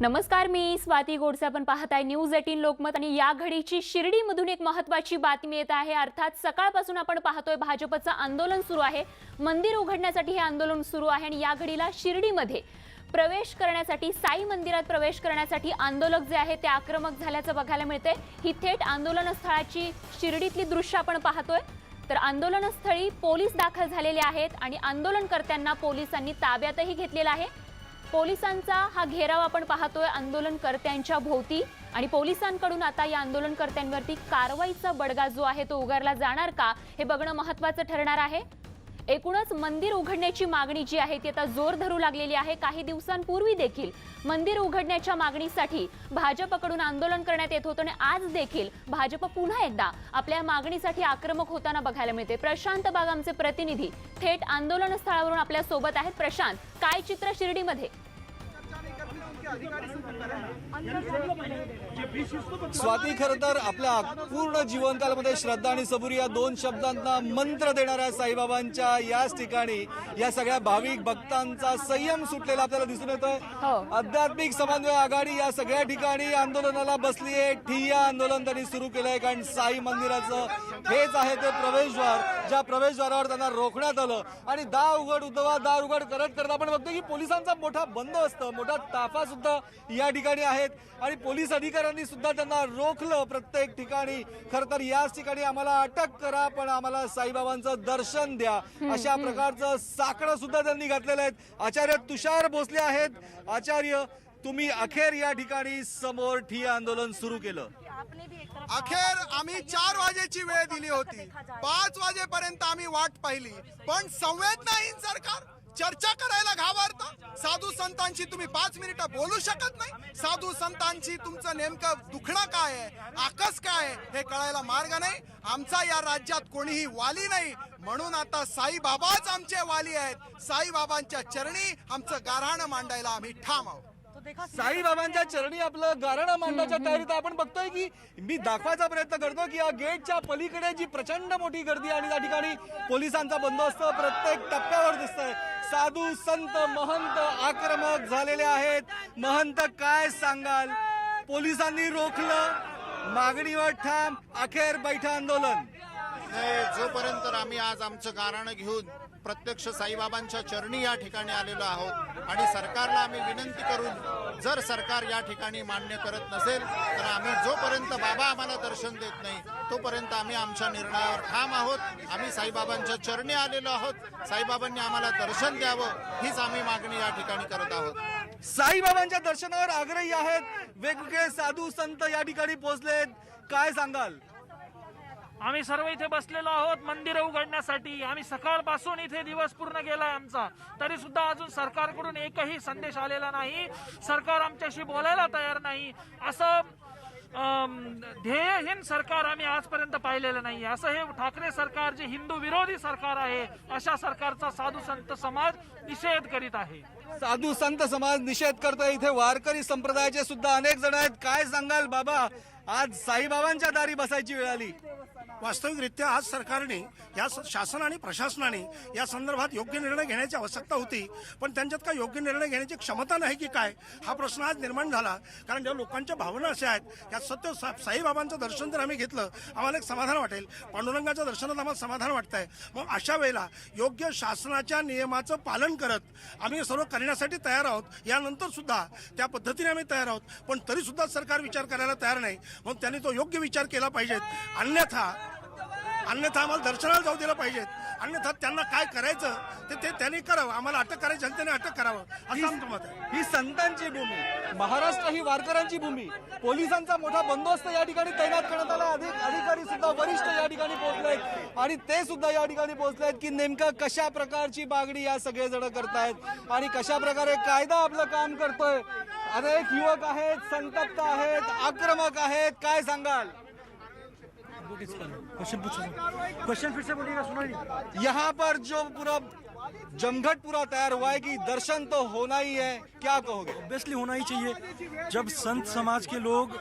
नमस्कार मी स्वाती गोडसे. आपण पाहताय न्यूज एटीन लोकमत आणि या घडीची शिर्डीमधून एक महत्वाची बातमी येत आहे. अर्थात सकाळपासून आपण पाहतोय भाजपचं आंदोलन सुरू आहे. मंदिर उघडण्यासाठी हे आंदोलन सुरू आहे आणि या घडीला शिर्डीमध्ये प्रवेश करण्यासाठी साई मंदिरात प्रवेश करण्यासाठी आंदोलक जे आहे ते आक्रमक झाल्याचं बघायला मिळते ही थेट आंदोलन स्थळाची शिर्डीतली दृश्य आपण पाहतोय. तर आंदोलनस्थळी पोलीस दाखल झालेले आहेत आणि आंदोलनकर्त्यांना पोलिसांनी ताब्यातही घेतलेलं आहे. पोलिसांचा हा घेराव आपण पाहतोय आंदोलनकर्त्यांच्या भोवती. आणि पोलिसांकडून आता या आंदोलनकर्त्यांवरती कारवाईचा बडगा जो आहे तो उगारला जाणार का हे बघणं महत्वाचं ठरणार आहे. एकूणच मंदिर उघडण्याची मागणी जी आहे ती आता जोर धरू लागलेली आहे. काही दिवसांपूर्वी देखील मंदिर उघडण्याच्या मागणीसाठी भाजपकडून आंदोलन करण्यात येत होतं आणि आज देखील भाजप पुन्हा एकदा आपल्या मागणीसाठी आक्रमक होताना बघायला मिळते. प्रशांत बाग आमचे प्रतिनिधी थेट आंदोलन स्थळावरून आपल्यासोबत आहेत. प्रशांत काय चित्र शिर्डीमध्ये? अधिकारी से स्वाती खरं तर आपल्या पूर्ण जीवनकालामध्ये श्रद्धा आणि सबुरी या दोन शब्दांना मंत्र देणाऱ्या साईबाबांच्या याच ठिकाणी या सगळ्या भाविक भक्तांचा संयम सुटलेला आपल्याला दिसून येतोय. हो. आध्यात्मिक समन्वय आघाडी या सगळ्या ठिकाणी आंदोलनाला बसली आहे ठिय्या आंदोलन त्यांनी सुरू केलंय कारण साई मंदिराचं हेच आहे ते प्रवेशद्वार ज्या प्रवेशद्वारावर त्यांना रोखण्यात आलं. आणि दा उघड उद्धवा दार उघड करत करत आपण बघतो की पोलिसांचा मोठा बंदोबस्त मोठा ताफा सुद्धा या ठिकाणी आहेत. आणि पोलीस अधिकाऱ्यांनी सुद्धा त्यांना रोखलं प्रत्येक ठिकाणी. खर तर याच ठिकाणी आम्हाला अटक करा पण आम्हाला साईबाबांचं दर्शन द्या. अशा प्रकारचं साकडं सुद्धा त्यांनी घातलेलं आहेत. आचार्य तुषार भोसले आहेत. आचार्य तुम्ही अखेर या ठिकाणी समोर ठिय्या आंदोलन सुरू केलं. अखेर आम्ही चार वाजेची वेळ दिली होती. पाच वाजेपर्यंत आम्ही वाट पाहिली. पण संवेदनाहीन सरकार चर्चा करायला घाबरता? साधू संतांशी तुम्ही पाच मिनिटं बोलू शकत नाही? साधू संतांशी तुमचं नेमकं दुखणं काय आहे? आकस काय आहे? हे कळायला मार्ग नाही. आमचा या राज्यात कोणीही वाली नाही. म्हणून आता साईबाबाच आमचे वाली आहेत. साईबाबांच्या चरणी आमचं गारहाणं मांडायला आम्ही ठाम आहोत. साईबाबांच्या चरणी आपलं गारणं मांडण्याच्या तयारीत आपण बघतोय की मी दाखवायचा प्रयत्न करतो की या गेटच्या पलीकडे जी प्रचंड मोठी गर्दी आणि त्या ठिकाणी पोलिसांचा बंदोबस्त प्रत्येक टप्प्यावर दिसतोय. साधू संत महंत आक्रमक झालेले आहेत. महंत काय सांगाल? पोलिसांनी रोखलं. मागणीवर ठाम अखेर बैठं आंदोलन. जोपर्यंत आम्ही आज आमचं गाराणं घेऊन प्रत्यक्ष साईबाबांच्या चरणी या ठिकाणी आलेलो आहोत आणि सरकारला आम्ही विनंती करून जर सरकार या ठिकाणी मान्य करत नसेल तर आम्ही जोपर्यंत बाबा आम्हाला दर्शन देत नाही तोपर्यंत आम्ही आमच्या निर्णयावर ठाम आहोत. आम्ही साईबाबांच्या चरणी आलेलो आहोत. साईबाबांनी आम्हाला दर्शन द्यावं हीच आम्ही मागणी या ठिकाणी करत आहोत. साईबाबांच्या दर्शनावर आग्रही आहेत. वेगवेगळे साधू संत या ठिकाणी पोहोचलेत. काय सांगाल? आम्ही सर्व इथे बसलेलो आहोत मंदिरं उघडण्यासाठी. आम्ही सकाळपासून इथे दिवस पूर्ण गेलाय आमचा. तरी सुद्धा अजून सरकारकडून एकही संदेश आलेला नाही. सरकार आमच्याशी बोलायला तयार नाही. असं ध्येयहीन सरकार आम्ही आजपर्यंत पाहिलेलं नाही असं हे ठाकरे सरकार जे हिंदू विरोधी सरकार आहे अशा सरकारचा साधू संत समाज निषेध करीत आहे. साधू संत समाज निषेध करतोय. इथे वारकरी संप्रदायाचे सुद्धा अनेक जण आहेत. काय सांगाल बाबा? आज साईबाबांच्या दारी बसायची वेळ आली. वास्तविकरित्या आज सरकारने या शासन आणि प्रशासनाने या संदर्भात योग्य निर्णय घेण्याची आवश्यकता होती. पण त्यांच्यात काय योग्य निर्णय घेण्याची क्षमता नाही की काय हा प्रश्न आज निर्माण झाला. कारण ज्या लोकांच्या भावना अशा आहेत या सत्य सा- साईबाबांचं दर्शन जर आम्ही घेतलं आम्हाला एक समाधान वाटेल. पांडुरंगाच्या दर्शनात आम्हाला समाधान वाटत आहे मग अशा वेळेला योग्य शासनाच्या नियमाचं पालन करत आम्ही सर्व करण्यासाठी तयार आहोत. यानंतर सुद्धा त्या पद्धतीने आम्ही तयार आहोत. पण तरी सुद्धा सरकार विचार करायला तयार नाही. मग त्यांनी तो योग्य विचार केला पाहिजेत. अन्यथा अन्यथा आम्हाला दर्शनाला जाऊ दिलं पाहिजेत. अन्यथा त्यांना काय करायचं ते ते त्यांनी करावं. आम्हाला अटक करायची जनतेने अटक करावं. असं आमचं मत आहे. ही संतांची भूमी. महाराष्ट्र ही वारकऱ्यांची भूमी. पोलिसांचा मोठा बंदोबस्त या ठिकाणी तैनात करण्यात आला. अधिक अधिकारी सुद्धा वरिष्ठ या ठिकाणी पोहोचलेत. आणि ते सुद्धा या ठिकाणी पोहोचलेत की नेमकं कशा प्रकारची मागणी या सगळेजण करतायत आणि कशा प्रकारे कायदा आपलं काम करतोय. अनेक युवक आहेत संतप्त आहेत आक्रमक आहेत. काय सांगाल? यहाँ पर जो पूरा जमघट पूरा तैयार हुआ है कि दर्शन तो होना ही है क्या कहोगे? ऑब्वियसली होना ही चाहिए। जब संत समाज के लोग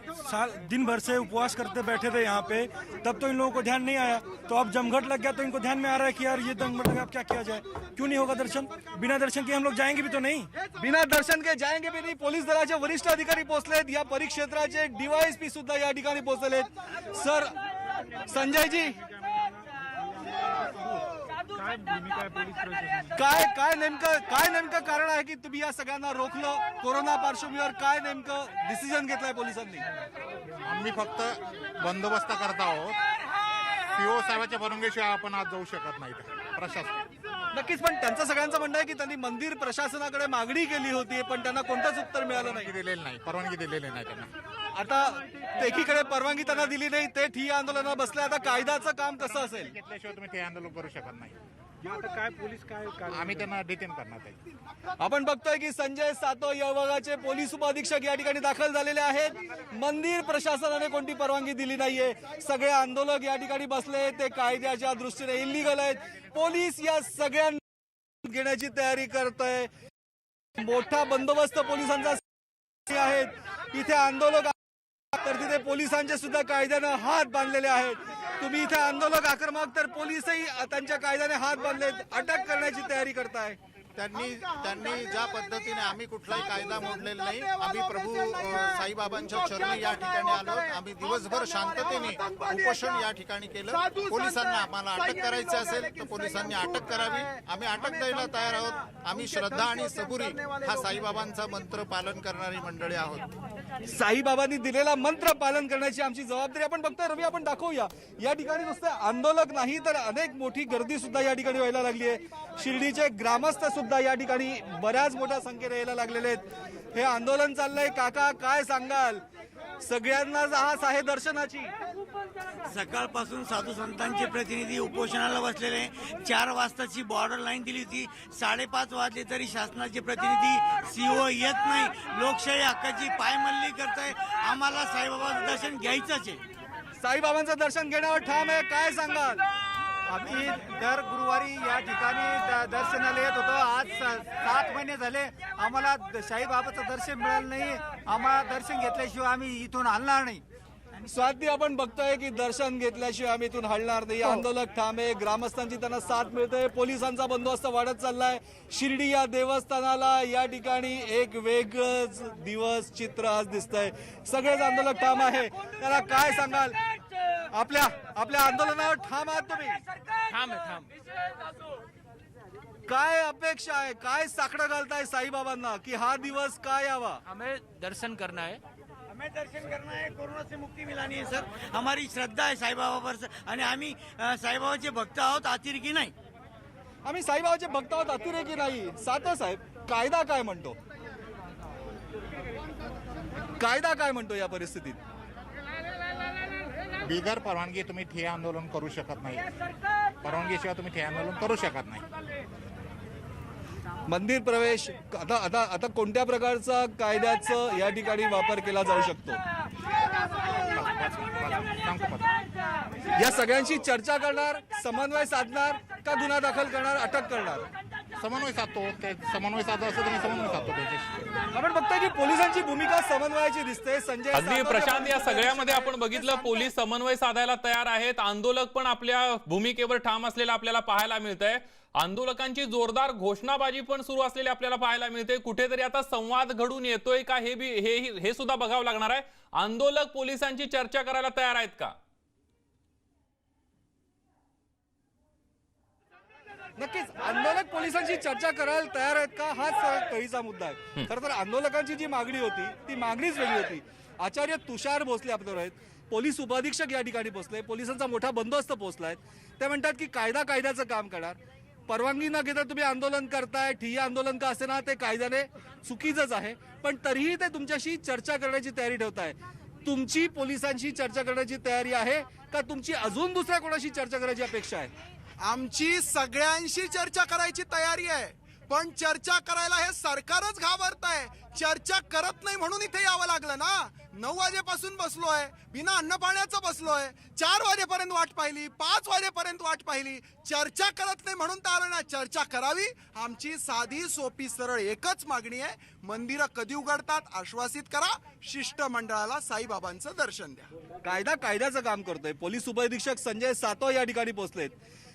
दिन भर से उपवास करते बैठे थे यहाँ पे तब तो इन लोगों को ध्यान नहीं आया। तो अब जमघट लग गया तो इनको ध्यान में आ रहा है कि यार ये जमघट लगा अब क्या किया जाए? क्यों नहीं होगा दर्शन? बिना दर्शन के हम लोग जाएँगे भी तो नहीं। बिना दर्शन के जाएँगे भी नाही। पोलीस दलाचे वरिष्ठ अधिकारी पोहोचलेत या परिक्षेत्राचे डीवायएसपी सुद्धा या ठिकाणी पोहोचलेत। सर संजयजी. काय काय नेमकं काय नेमकं कारण आहे की तुम्ही या सगळ्यांना रोखलं कोरोना पार्श्वभूमीवर? काय नेमकं डिसिजन घेतलाय पोलिसांनी? आम्ही फक्त बंदोबस्त करत आहोत. सीओ साहेबाच्या परवानगीशिवाय आपण आज जाऊ शकत नाही प्रशासन. नक्कीच पण त्यांचं सगळ्यांचं म्हणणं आहे की त्यांनी मंदिर प्रशासनाकडे मागणी केली होती पण त्यांना कोणतंच उत्तर मिळालं नाही. दिलेली नाही परवानगी दिलेली नाही त्यांना. आता एकीकडे परवानगी त्यांना दिली नाही ते ठिय्या आंदोलनात बसले. आता कायद्याचं काम कसं असेल? घेतल्याशिवाय तुम्ही ते आंदोलन करू शकत नाही. आम्ही त्यांना डिटेन करणार आहे आपण बघतोय की संजय सातो या विभागाचे पोलीस उपअधीक्षक या ठिकाणी दाखल झालेले आहेत. मंदिर प्रशासनाने कोणती परवानगी दिली नाहीये. सगळे आंदोलक या ठिकाणी बसले ते कायद्याच्या दृष्टीने इलिगल आहेत. पोलीस या सगळ्यांना घेण्याची तयारी करत आहे मोठा बंदोबस्त पोलिसांचा आहेत इथे आंदोलक तर तिथे पोलिसांचे सुद्धा कायद्यानं हात बांधलेले आहेत. तुम्ही इथे आंदोलक आक्रमक तर पोलीसही त्यांच्या कायद्याने हात बांधले अटक करण्याची तयारी करताय. त्यांनी त्यांनी ज्या पद्धतीने आम्ही कुठलाही कायदा मोडलेला नाही आम्ही प्रभू साईबाबांच्या चरणी या ठिकाणी आलो आम्ही दिवसभर शांततेने उपोषण या ठिकाणी केलं. पोलिसांना आम्हाला अटक करायची असेल तर पोलिसांनी अटक करावी. आम्ही अटक द्यायला तयार आहोत. आम्ही श्रद्धा आणि सबुरी हा साईबाबांचा मंत्र पालन करणारी मंडळी आहोत. साईबाबांनी दिलेला मंत्र पालन करण्याची आमची जबाबदारी आपण बघतोय. रवी आपण दाखवूया. या ठिकाणी नुसतं आंदोलक नाही तर अनेक मोठी गर्दी सुद्धा या ठिकाणी व्हायला लागली आहे. शिर्डीचे ग्रामस्थ सुद्धा या ठिकाणी बऱ्याच मोठ्या संख्येने यायला लागलेले आहेत. हे आंदोलन चाललंय. काका काय सांगाल? सगळ्यांना आस आहे दर्शनाची. सकाळपासून साधू संतांचे प्रतिनिधी उपोषणाला बसलेले चार वाजताची बॉर्डर लाईन दिली होती. साडेपाच वाजले तरी शासनाचे प्रतिनिधी सीओ येत नाही. लोकशाही हक्काची पायमल्ली करताय. आम्हाला साईबाबाचं दर्शन घ्यायचंच आहे. साईबाबांचं दर्शन घेण्यावर ठाम आहे. काय सांगाल? आम्ही दर गुरुवारी या ठिकाणी दर्शनाला येत होतो. आज सात महिने झाले. आम्हाला साईबाबाचं दर्शन मिळालं नाही. आम्हाला दर्शन घेतल्याशिवाय आम्ही इथून हलणार नाही. स्वाती आपण बघतोय की दर्शन घेतल्याशिवाय आम्ही इथून हलणार नाही. आंदोलक ठामे ग्रामस्थांची त्यांना साथ मिळते. पोलिसांचा बंदोबस्त वाढत चाललाय. शिर्डी या देवस्थानाला या ठिकाणी एक वेगळंच दिवस चित्र आज दिसतंय. सगळेच आंदोलक ठाम आहे. त्याला काय सांगाल? आपल्या आपल्या आंदोलनावर ठाम आहात तुम्ही. ठाम आहे ठाम. काय अपेक्षा आहे? काय साकडं घालताय साईबाबांना की हा दिवस काय यावा? हमें दर्शन करना है हमें दर्शन करना है कोरोना से मुक्ति मिलानी है सर. हमारी श्रद्धा है साईबाबा पर सर. आणि आम्ही अं, साईबाबाचे भक्त आहोत अतिरेकी नाही? आम्ही साईबाबाचे भक्त आहोत अतिरेकी नाही? सात साहेब कायदा काय म्हणतो? कायदा काय म्हणतो या परिस्थितीत? बिगर परवानगी तुम्ही ठे आंदोलन करू शकत नाही. परवानगीशिवाय तुम्ही ठे आंदोलन करू शकत नाही. मंदिर प्रवेश आता आता आता कोणत्या प्रकारचा कायद्याचं या ठिकाणी वापर केला जाऊ शकतो? या सगळ्यांशी चर्चा करणार समन्वय साधणार का गुन्हा दाखल करणार अटक करणार? समन्वय साधतो ते समन्वय साधतो समन्वय साधतो त्याच्याशी. आपण बघतोय की पोलिसांची भूमिका समन्वयाची दिसते. संजय अगदी प्रशांत या सगळ्यामध्ये आपण बघितलं पोलीस समन्वय साधायला तयार आहेत. आंदोलक पण आपल्या भूमिकेवर ठाम असलेलं आपल्याला पाहायला मिळतंय. आंदोलकांची जोरदार घोषणाबाजी पण सुरू असलेली आपल्याला पाहायला मिळते. कुठेतरी आता संवाद घडून येतोय का हे बी हे हे सुद्धा बघावं लागणार आहे. आंदोलक पोलिसांची चर्चा करायला तयार आहेत का? नक्कीच आंदोलक पोलिसांशी चर्चा करायला तयार आहेत का? हाच कळीचा मुद्दा आहे. खरं तर आंदोलकांची जी मागणी होती ती मागणीच वेगळी होती. आचार्य तुषार भोसले आपल्यावर आहेत. पोलीस उपअधीक्षक या ठिकाणी पोहोचले. पोलिसांचा मोठा बंदोबस्त पोहोचलाय. ते म्हणतात की कायदा कायद्याचं काम करणार. परवानगी न घेता तुम्ही आंदोलन करताय ठिय्या आंदोलन का असे ना ते कायद्याने चुकीचंच आहे. पण तरीही ते तुमच्याशी चर्चा करण्याची तयारी ठेवताय. तुमची पोलिसांशी चर्चा करण्याची तयारी आहे का? तुमची अजून दुसऱ्या कोणाशी चर्चा करायची अपेक्षा आहे? आमची सगळ्यांशी चर्चा करायची तयारी आहे. पण चर्चा करायला हे सरकारच घाबरत आहे चर्चा करत नाही म्हणून इथे यावं लागलं ना? नऊ वाजेपासून बसलोय. बिना अन्न पाण्याचं बसलोय. चार वाजेपर्यंत वाट पाहिली. पाच वाजेपर्यंत वाट पाहिली. चर्चा करत नाही म्हणून तर आलं ना. चर्चा करावी. आमची साधी सोपी सरळ एकच मागणी आहे. मंदिरं कधी उघडतात आश्वासित करा. शिष्टमंडळाला साईबाबांचं दर्शन द्या. कायदा कायद्याचं काम करतोय. पोलीस उपअधीक्षक संजय सातव या ठिकाणी पोहोचलेत.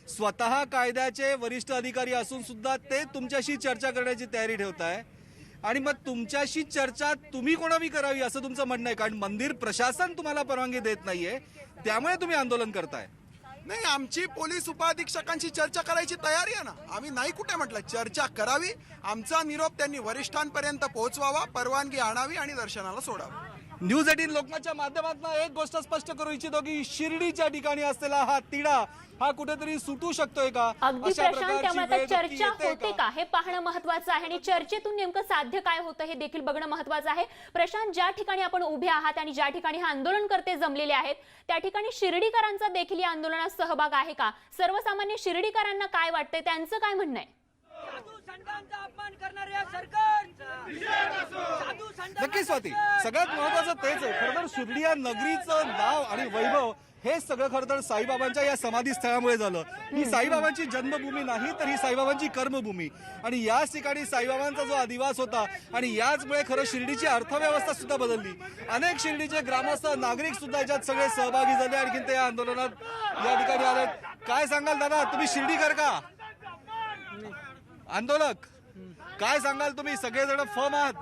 स्वतः कायद्याचे वरिष्ठ अधिकारी असून सुद्धा ते तुमच्याशी चर्चा करण्याची तयारी ठेवत आहे. आणि मग तुमच्याशी चर्चा तुम्ही कोणावी करावी असं तुमचं म्हणणं आहे? कारण मंदिर प्रशासन तुम्हाला परवानगी देत नाहीये. त्यामुळे तुम्ही आंदोलन करताय. नाही आमची पोलीस उपाधीक्षकांशी चर्चा करायची तयारी आहे ना. आम्ही नाही कुठे म्हटलं चर्चा करावी. आमचा निरोप त्यांनी वरिष्ठांपर्यंत पोहोचवावा परवानगी आणावी आणि दर्शनाला सोडावं. न्यूज एटीन लोकमतच्या माध्यमातून एक गोष्ट स्पष्ट करू इच्छितो की शिर्डीच्या ठिकाणी असलेला हा तिढा हा कुठेतरी सुटू शकतोय का? अगदी प्रशांत चर्चा होते का? हे पाहणं महत्वाचं आहे आणि चर्चेतून नेमकं साध्य काय होतं हे देखील बघणं महत्वाचं आहे. प्रशांत ज्या ठिकाणी आपण उभे आहात आणि ज्या ठिकाणी हे आंदोलनकर्ते जमलेले आहेत त्या ठिकाणी शिर्डीकरांचा देखील या आंदोलनात सहभाग आहे का? सर्वसामान्य शिर्डीकरांना काय वाटतंय? त्यांचं काय म्हणणं आहे? नक्की स्वाती सगळ्यात महत्वाचं तेच आहे. खरं तर शिर्डी या नगरीचं नाव आणि वैभव हे सगळं खरं तर साईबाबांच्या या समाधी स्थळामुळे झालं. ही साईबाबांची जन्मभूमी नाही तर ही साईबाबांची कर्मभूमी. आणि याच ठिकाणी साईबाबांचा जो अधिवास होता आणि याचमुळे खरं शिर्डीची अर्थव्यवस्था सुद्धा बदलली. अनेक शिर्डीचे ग्रामस्थ नागरिक सुद्धा याच्यात सगळे सहभागी झाले. आणखीन ते या आंदोलनात या ठिकाणी आले काय सांगाल दादा? तुम्ही शिर्डीकर का? आंदोलक काय सांगाल तुम्ही? सगळेजण फर्म आहात.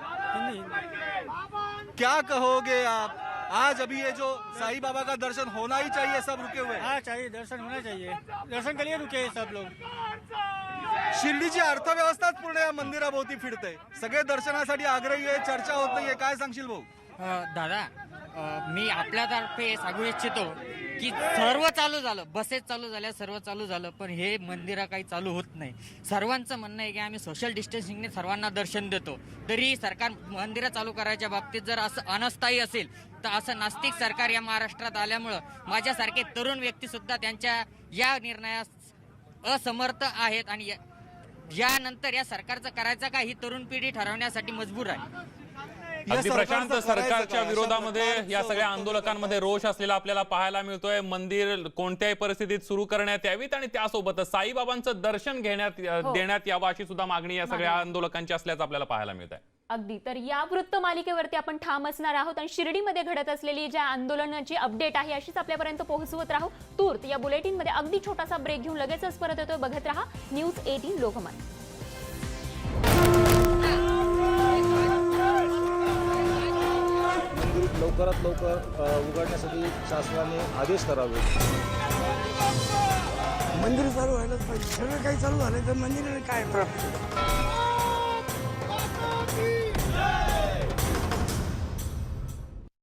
क्या कहोगे आप? आज अभी ये जो साईं बाबा का दर्शन होना ही चाहिए सब रुके हुए। हैं। चाहिए दर्शन होना चाहिए। दर्शन के लिए रुके हैं सब लोग। शिर्डीची अर्थव्यवस्थाच पूर्ण या मंदिराभोवती फिरते. सगळे दर्शनासाठी आग्रही आहे चर्चा होत नाहीये. काय सांगशील भाऊ? दादा मी आपल्यातर्फे सांगू इच्छितो की सर्व चालू झालं बसेस चालू झाल्या सर्व चालू झालं पण हे मंदिरं काही चालू होत नाही. सर्वांचं म्हणणं आहे की आम्ही सोशल डिस्टन्सिंगने सर्वांना दर्शन देतो. तरी सरकार मंदिरं चालू करायच्या बाबतीत जर असं अनस्थायी असेल तर असं नास्तिक सरकार या महाराष्ट्रात आल्यामुळं माझ्यासारखे तरुण व्यक्तीसुद्धा त्यांच्या या निर्णयास असमर्थ आहेत आणि या- यानंतर या सरकारचं करायचं का ही तरुण पिढी ठरवण्यासाठी मजबूर आहे. अगदी प्रशांत सरकारच्या विरोधामध्ये या सगळ्या आंदोलकांमध्ये रोष असलेला आपल्याला पाहायला मिळतोय. मंदिर कोणत्याही परिस्थितीत सुरू करण्यात यावीत आणि त्यासोबतच साईबाबांचं दर्शन घेण्यात हो. देण्यात यावं अशी सुद्धा मागणी या सगळ्या आंदोलकांची असल्याचं आपल्याला पाहायला मिळत आहे अगदी. तर या वृत्त मालिकेवरती आपण ठाम असणार आहोत आणि शिर्डीमध्ये घडत असलेली ज्या आंदोलनाची अपडेट आहे अशीच आपल्यापर्यंत पोहोचवत राहू. तूर्त या बुलेटिनमध्ये अगदी छोटासा ब्रेक घेऊन लगेचच परत येतोय. बघत राहा. News eighteen Lokmat. लवकरात लवकर उघडण्यासाठी शासनाने आदेश करावे. मंदिर चालू व्हायलाच पाहिजे. सगळं काही चालू झालं तर मंदिर काय प्राप्त